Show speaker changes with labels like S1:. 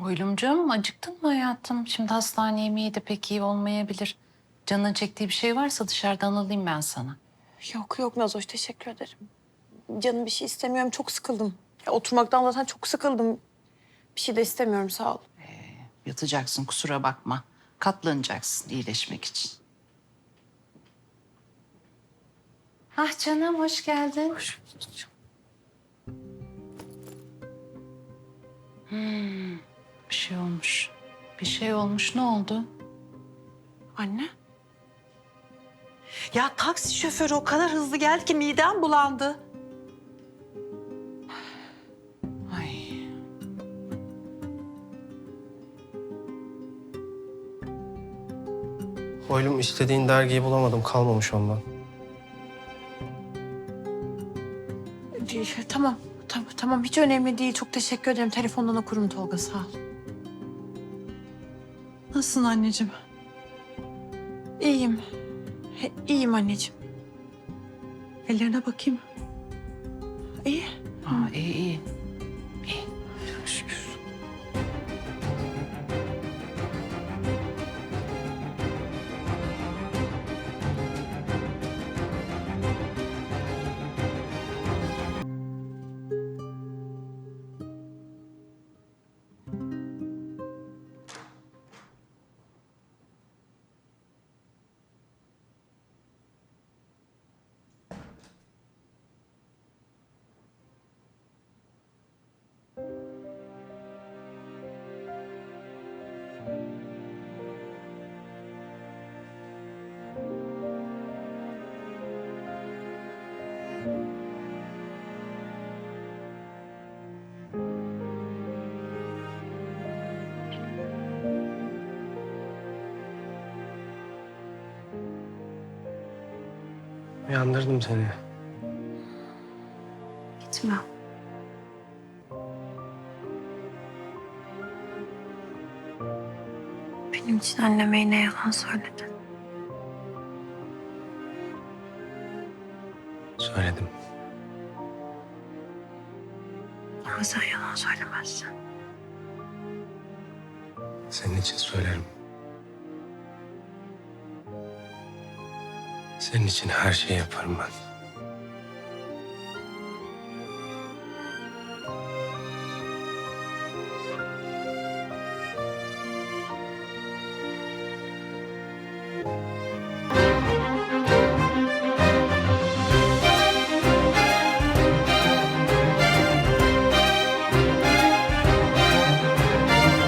S1: Oylumcuğum acıktın mı hayatım? Şimdi hastane yemeği de pek iyi olmayabilir. Canın çektiği bir şey varsa dışarıdan alayım ben sana.
S2: Yok yok Nazoş teşekkür ederim. Canım bir şey istemiyorum çok sıkıldım. Ya, oturmaktan zaten çok sıkıldım. Bir şey de istemiyorum sağ ol.
S1: Yatacaksın kusura bakma. Katlanacaksın iyileşmek için. Ah canım hoş geldin. Hoş Hmm, bir şey olmuş. Bir şey olmuş. Ne oldu?
S2: Anne?
S3: Ya taksi şoförü o kadar hızlı geldi ki midem bulandı.
S1: Ay.
S4: Oylum istediğin dergiyi bulamadım. Kalmamış ondan.
S2: Tamam, tamam, tamam hiç önemli değil. Çok teşekkür ederim. Telefondan okurum Tolga sağ ol.
S3: Nasılsın anneciğim?
S2: İyiyim. He, iyiyim anneciğim.
S3: Ellerine bakayım.
S2: İyi.
S1: Aa, iyi iyi. İyi.
S4: Uyandırdım seni.
S2: Gitme. Benim için anneme yine yalan söyledin.
S4: Söyledim.
S2: Ama sen yalan söylemezsin.
S4: Senin için söylerim. Senin için her şeyi yaparım ben. thank you